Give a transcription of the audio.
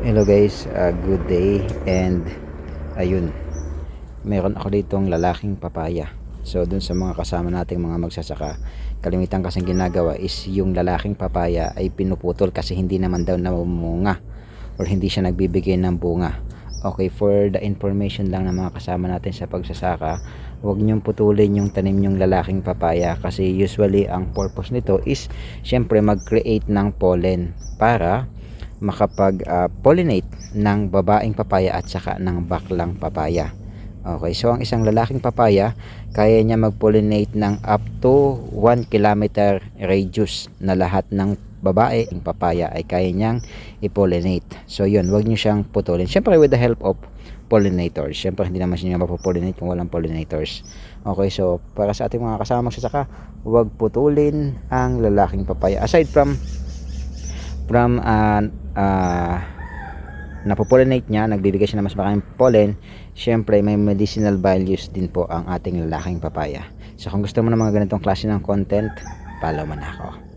Hello guys, uh, good day and ayun, meron ako ditong lalaking papaya. So dun sa mga kasama nating mga magsasaka, kalimitan kasing ginagawa is yung lalaking papaya ay pinuputol kasi hindi naman daw namumunga or hindi siya nagbibigay ng bunga. Okay, for the information lang ng mga kasama natin sa pagsasaka, huwag niyong putulin yung tanim yung lalaking papaya kasi usually ang purpose nito is syempre mag-create ng pollen para makapag-pollinate ng babaeng papaya at saka ng baklang papaya. Okay, so ang isang lalaking papaya, kaya niya mag-pollinate ng up to 1 kilometer radius na lahat ng babae ng papaya ay kaya niyang i-pollinate. So yun, wag niyo siyang putulin. Siyempre with the help of pollinators. Siyempre hindi naman siya mapopollinate kung walang pollinators. Okay, so para sa ating mga kasama magsasaka, wag putulin ang lalaking papaya. Aside from from uh, uh, napopollinate niya, nagbibigay siya ng mas maraming pollen, syempre may medicinal values din po ang ating lalaking papaya. So kung gusto mo ng mga ganitong klase ng content, follow mo na ako.